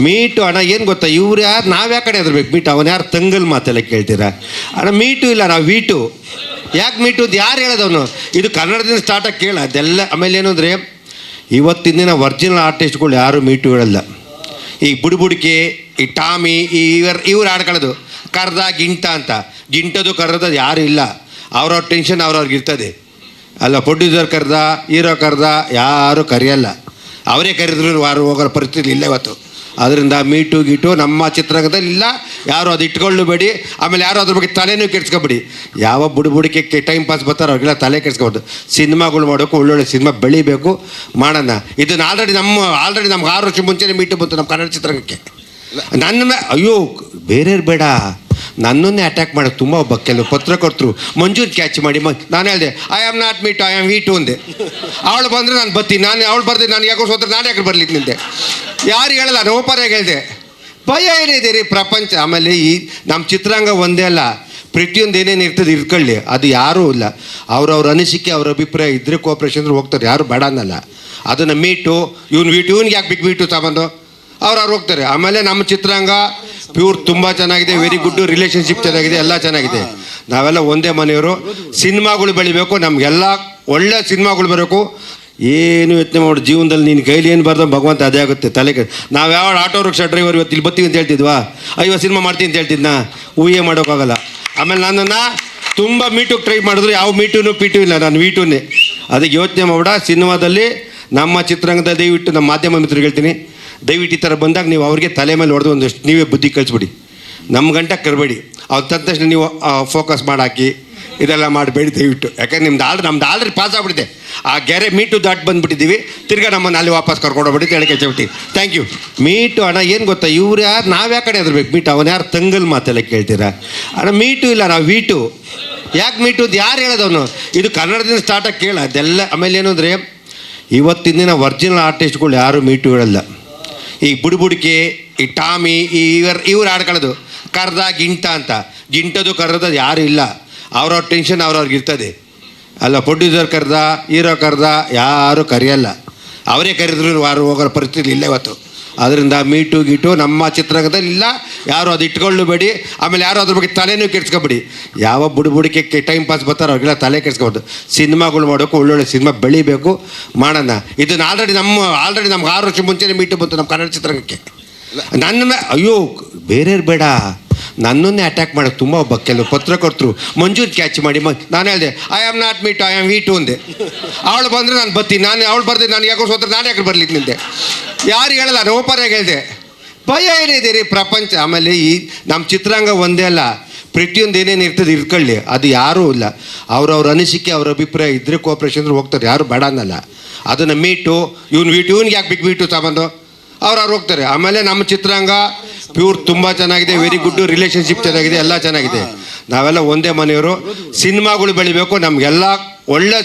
Meet, ಅಣ್ಣ, ಏನು ಗೊತ್ತಾ? ಇವ್ರು ಯಾರು, ನಾವು ಯಾಕೆ ಕಡೆ ಹೆದರ್ಬೇಕು ಮೀಟು? ಅವನು ಯಾರು ತಂಗಲ್ ಮಾತೆಲ್ಲ ಕೇಳ್ತೀರಾ? ಅಣ್ಣ, ಮೀಟು ಇಲ್ಲ, ನಾವು ವೀಟು. ಯಾಕೆ ಮೀಟು ಅದು ಯಾರು ಹೇಳೋದವನು? ಇದು ಕನ್ನಡದಿಂದ ಸ್ಟಾರ್ಟಾಗಿ ಕೇಳ. ಅದೆಲ್ಲ ಆಮೇಲೆ ಏನು ಅಂದರೆ, ಇವತ್ತಿನ ದಿನ ಒರ್ಜಿನಲ್ ಆರ್ಟಿಸ್ಟ್ಗಳು ಯಾರು ಮೀಟು ಹೇಳಲ್ಲ. ಈ ಬುಡುಬುಡಿಕೆ, ಈ ಟಾಮಿ, ಈ ಇವ್ರ, ಇವ್ರು ಆಡ್ಕೊಳ್ಳೋದು ಕರ್ದ ಗಿಂಟ ಅಂತ. ಗಿಂಟದು, ಕರ್ದದು ಯಾರು ಇಲ್ಲ. ಅವ್ರವ್ರ ಟೆನ್ಷನ್ ಅವ್ರವ್ರಿಗೆ ಇರ್ತದೆ. ಅಲ್ಲ ಪ್ರೊಡ್ಯೂಸರ್ ಕರೆದ ಹೀರೋ ಕರೆದ ಯಾರು ಕರೆಯಲ್ಲ. ಅವರೇ ಕರೆದ್ರು, ವಾರು ಹೋಗೋ ಪರಿಸ್ಥಿತಿ ಇಲ್ಲ ಇವತ್ತು. ಅದರಿಂದ ಮೀಟು ಗೀಟು ನಮ್ಮ ಚಿತ್ರರಂಗದಲ್ಲಿ ಇಲ್ಲ ಯಾರು ಅದು ಇಟ್ಕೊಳ್ಳಬೇಡಿ. ಆಮೇಲೆ ಯಾರು ಅದ್ರ ಬಗ್ಗೆ ತಲೆನೂ ಕೆಡ್ಸ್ಕೊಬೇಡಿ. ಯಾವ ಬುಡಬುಡಿಕೆ ಟೈಮ್ ಪಾಸ್ ಬರ್ತಾರೋ ಅವ್ರಿಗೆಲ್ಲ ತಲೆ ಕೆಡ್ಸ್ಕೊಬೋದು. ಸಿನಿಮಾಗಳು ಮಾಡೋಕೆ ಒಳ್ಳೊಳ್ಳೆ ಸಿನಿಮಾ ಬೆಳಿಬೇಕು. ಮಾಡೋಣ. ಇದನ್ನು ಆಲ್ರೆಡಿ ನಮ್ಮ ಆಲ್ರೆಡಿ ನಮ್ಗೆ ಆರು ವರ್ಷ ಮುಂಚೆನೇ ಮೀಟು ಬಂತು ನಮ್ಮ ಕನ್ನಡ ಚಿತ್ರರಂಗಕ್ಕೆ. ನನ್ನ ಅಯ್ಯೋ, ಬೇರೆಯವ್ರು ಬೇಡ. ನನ್ನನ್ನೇ ಅಟ್ಯಾಕ್ ಮಾಡೋದು ತುಂಬ ಒಬ್ಬ ಕೆಲವು ಪತ್ರಕರ್ತರು ಮಂಜೂರು ಕ್ಯಾಚ್ ಮಾಡಿ ನಾನು ಹೇಳಿದೆ I am not meat I am wheat ಅಂದೆ. ಅವಳು ಬಂದರೆ ನಾನು ಬರ್ತೀನಿ. ನಾನು, ಅವಳು ಬರ್ದೆ, ನಾನು ಯಾಕೋ ಸೋದ್ರೆ ನಾನು ಯಾಕೆ ಬರ್ಲಿಕ್ಕೆ ನಿಂತೆ? ಯಾರು ಹೇಳಲ್ಲ ನಾನು ಓಪರಾಗಿ ಹೇಳಿದೆ. ಭಯ ಏನಿದೆ ಪ್ರಪಂಚ? ಆಮೇಲೆ ಈ ನಮ್ಮ ಚಿತ್ರರಂಗ ಒಂದೇ ಅಲ್ಲ, ಪ್ರತಿಯೊಂದು ಏನೇನು ಇರ್ತದೆ ಇಟ್ಕೊಳ್ಳಿ ಅದು ಯಾರೂ ಇಲ್ಲ. ಅವ್ರವ್ರ ಅನಿಸಿಕೆ, ಅವ್ರ ಅಭಿಪ್ರಾಯ ಇದ್ರೆ ಕೋಪ್ರೇಷನ್ ಹೋಗ್ತಾರೆ, ಯಾರು ಬೇಡ ಅನ್ನಲ್ಲ. ಅದನ್ನು ಮೀಟು, ಇವ್ನು ವೀಟು ಇವ್ನಿಗೆ ಯಾಕೆ ಬಿಗ್ ಮೀಟು ತಗೊಂಡು? ಅವ್ರು ಅವ್ರು ಹೋಗ್ತಾರೆ. ಆಮೇಲೆ ನಮ್ಮ ಚಿತ್ರರಂಗ ಪ್ಯೂರ್ ತುಂಬ ಚೆನ್ನಾಗಿದೆ ವೆರಿ ಗುಡ್ ರಿಲೇಷನ್ಶಿಪ್ ಚೆನ್ನಾಗಿದೆ, ಎಲ್ಲ ಚೆನ್ನಾಗಿದೆ. ನಾವೆಲ್ಲ ಒಂದೇ ಮನೆಯವರು, ಸಿನಿಮಾಗಳು ಬೆಳಿಬೇಕು, ನಮಗೆಲ್ಲ ಒಳ್ಳೆ ಸಿನಿಮಾಗಳು ಬರಬೇಕು. ಏನು ಯೋಚನೆ ಮಾಡು, ಜೀವನದಲ್ಲಿ ನಿನ್ನ ಕೈಲಿ ಏನು ಬರ್ದ ಭಗವಂತ ಅದೇ ಆಗುತ್ತೆ. ತಲೆ ನಾವು ಯಾವ ಆಟೋ ರಿಕ್ಷಾ ಡ್ರೈವರ್ ಇವತ್ತು ಇಲ್ಲಿ ಬರ್ತೀವಿ ಅಂತ ಹೇಳ್ತಿದ್ವಾ? ಅಯ್ಯೋ ಸಿನಿಮಾ ಮಾಡ್ತೀನಿ ಅಂತ ಹೇಳ್ತಿದ್ನಾ? ಊಹೆ ಮಾಡೋಕ್ಕಾಗಲ್ಲ. ಆಮೇಲೆ ನನ್ನನ್ನು ತುಂಬ ಮೀಟುಗೆ ಟ್ರೈ ಮಾಡಿದ್ರು, ಯಾವ ಮೀಟುನು ಪೀಟು ಇಲ್ಲ ನಾನು, ವೀಟುನೇ. ಅದಕ್ಕೆ ಯೋಚನೆ ಮಾಡ ಸಿನಿಮಾದಲ್ಲಿ ನಮ್ಮ ಚಿತ್ರರಂಗದ ದಯವಿಟ್ಟು, ನಮ್ಮ ಮಾಧ್ಯಮ ಮಿತ್ರರು ಹೇಳ್ತೀನಿ, ದಯವಿಟ್ಟು ಈ ಥರ ಬಂದಾಗ ನೀವು ಅವ್ರಿಗೆ ತಲೆ ಮೇಲೆ ಹೊಡೆದು ಒಂದಷ್ಟು ನೀವೇ ಬುದ್ಧಿ ಕಳಿಸ್ಬಿಡಿ ನಮ್ಮ ಗಂಟೆ ಕರಬೇಡಿ. ಅವ್ರು ತಕ್ಷಣ ನೀವು ಫೋಕಸ್ ಮಾಡಾಕಿ ಇದೆಲ್ಲ ಮಾಡಬೇಡಿ ದಯವಿಟ್ಟು. ಯಾಕಂದ್ರೆ ನಿಮ್ದು ಆಲ್ರೆಡಿ ನಮ್ದು ಆಲ್ರೆಡಿ ಪಾಸ್ ಆಗ್ಬಿಟ್ಟಿದೆ. ಆ ಗೆರೆ ಮೀಟು ದಾಟ್ ಬಂದ್ಬಿಟ್ಟಿದ್ದೀವಿ. ತಿರ್ಗಾ ನಮ್ಮನ್ನು ಅಲ್ಲಿ ವಾಪಸ್ ಕರ್ಕೊಂಡೋಗ್ಬಿಟ್ಟು ಹೇಳಕ್ಕೆ ಹೇಳ್ಬಿಟ್ಟು ಥ್ಯಾಂಕ್ ಯು ಮೀಟು, ಅಣ್ಣ, ಏನು ಗೊತ್ತಾ? ಇವ್ರು ಯಾರು ನಾವು ಯಾಕೆ ಕಡೆ ಹೆದರ್ಬೇಕು ಮೀಟು? ಅವನು ಯಾರು ತಂಗಲ್ ಮಾತೆಲ್ಲ ಕೇಳ್ತೀರಾ? ಅಣ್ಣ, ಮೀಟು ಇಲ್ಲ, ನಾವು ವೀಟು. ಯಾಕೆ ಮೀಟು ಯಾರು ಹೇಳೋದವನು? ಇದು ಕನ್ನಡದಿಂದ ಸ್ಟಾರ್ಟಾಗಿ ಕೇಳ. ಅದೆಲ್ಲ ಆಮೇಲೆ ಏನು ಅಂದರೆ, ಇವತ್ತಿನ ದಿನ ಒರ್ಜಿನಲ್ ಆರ್ಟಿಸ್ಟ್ಗಳು ಯಾರು ಮೀಟು ಹೇಳಲ್ಲ. ಈ ಬುಡುಬುಡಿಕೆ, ಈ ಟಾಮಿ, ಈ ಇವರು ಇವ್ರು ಆಡ್ಕೊಳ್ಳೋದು ಕರ್ದ ಗಿಂಟ ಅಂತ. ಗಿಂಟದು ಕರ್ದದು ಯಾರು ಇಲ್ಲ. ಅವ್ರವ್ರ ಟೆನ್ಷನ್ ಅವ್ರವ್ರಿಗೆ ಇರ್ತದೆ. ಅಲ್ಲ ಪ್ರೊಡ್ಯೂಸರ್ ಕರೆದ ಹೀರೋ ಕರೆದ, ಯಾರೂ ಕರೆಯಲ್ಲ. ಅವರೇ ಕರೆದ್ರು ಯಾರು ಹೋಗೋ ಪರಿಸ್ಥಿತಿ ಇಲ್ಲ ಇವತ್ತು. ಅದರಿಂದ ಮೀಟು ಗೀಟು ನಮ್ಮ ಚಿತ್ರರಂಗದಲ್ಲಿ ಇಲ್ಲ ಯಾರು ಅದು ಇಟ್ಕೊಳ್ಳಬೇಡಿ. ಆಮೇಲೆ ಯಾರು ಅದ್ರ ಬಗ್ಗೆ ತಲೆನೂ ಕೆಡ್ಸ್ಕೊಬೇಡಿ. ಯಾವ ಬುಡಬುಡಿಕೆ ಟೈಮ್ ಪಾಸ್ ಬರ್ತಾರೋ ಅವ್ರಿಗೆಲ್ಲ ತಲೆ ಕೆಡ್ಸ್ಕೊಬೋದು. ಸಿನಿಮಾಗಳು ಮಾಡೋಕೆ ಒಳ್ಳೊಳ್ಳೆ ಸಿನಿಮಾ ಬೆಳಿಬೇಕು. ಮಾಡೋಣ. ಇದನ್ನು ಆಲ್ರೆಡಿ ನಮ್ಮ ಆಲ್ರೆಡಿ ನಮ್ಗೆ ಆರು ವರ್ಷ ಮುಂಚೆನೇ ಮೀಟು ಬಂತು ನಮ್ಮ ಕನ್ನಡ ಚಿತ್ರರಂಗಕ್ಕೆ. ನನ್ನ ಅಯ್ಯೋ, ಬೇರೆಯವ್ರು ಬೇಡ. ನನ್ನನ್ನೇ ಅಟ್ಯಾಕ್ ಮಾಡೋದು ತುಂಬ ಒಬ್ಬ ಕೆಲವು ಪತ್ರಕರ್ತರು ಮಂಜೂರು ಕ್ಯಾಚ್ ಮಾಡಿ ನಾನು ಹೇಳಿದೆ I am not meat I am wheat ಅಂದೆ. ಅವಳು ಬಂದರೆ ನಾನು ಬರ್ತೀನಿ, ನಾನು ಅವಳು ಬರ್ದೆ, ನಾನು ಯಾಕೋ ಸೋತ್ರೆ, ನಾನು ಯಾಕೆ ಬರ್ಲಿಕ್ಕೆ ನಿಂದೆ ಯಾರು ಹೇಳಲ್ಲ, ನಾನು ಓಪನಾಗಿ ಹೇಳಿದೆ. ಭಯ ಏನಿದೆ ರೀ ಪ್ರಪಂಚ? ಆಮೇಲೆ ಈ ನಮ್ಮ ಚಿತ್ರಾಂಗ ಒಂದೇ ಅಲ್ಲ, ಪ್ರತಿಯೊಂದು ಏನೇನು ಇರ್ತದೆ ಇರ್ಕೊಳ್ಳಿ, ಅದು ಯಾರೂ ಇಲ್ಲ. ಅವ್ರವ್ರ ಅನಿಸಿಕೆ, ಅವ್ರ ಅಭಿಪ್ರಾಯ ಇದ್ರೆ ಕೋಪ್ರೇಷನ್ ಹೋಗ್ತಾರೆ, ಯಾರು ಬೇಡ ಅನ್ನಲ್ಲ. ಅದನ್ನು ಮೀಟು ಇವ್ನು ವೀಟು ಇವ್ನಿಗೆ ಯಾಕೆ ಬಿಗ್ ಮೀಟು ತಗೊಂಡು ಅವ್ರು ಅವ್ರು ಹೋಗ್ತಾರೆ. ಆಮೇಲೆ ನಮ್ಮ ಚಿತ್ರರಂಗ ಪ್ಯೂರ್ ತುಂಬ ಚೆನ್ನಾಗಿದೆ ವೆರಿ ಗುಡ್ ರಿಲೇಷನ್ಶಿಪ್ ಚೆನ್ನಾಗಿದೆ, ಎಲ್ಲ ಚೆನ್ನಾಗಿದೆ. ನಾವೆಲ್ಲ ಒಂದೇ ಮನೆಯವರು ಸಿನಿಮಾಗಳು ಬೆಳಿಬೇಕು, ನಮಗೆಲ್ಲ ಒಳ್ಳೆ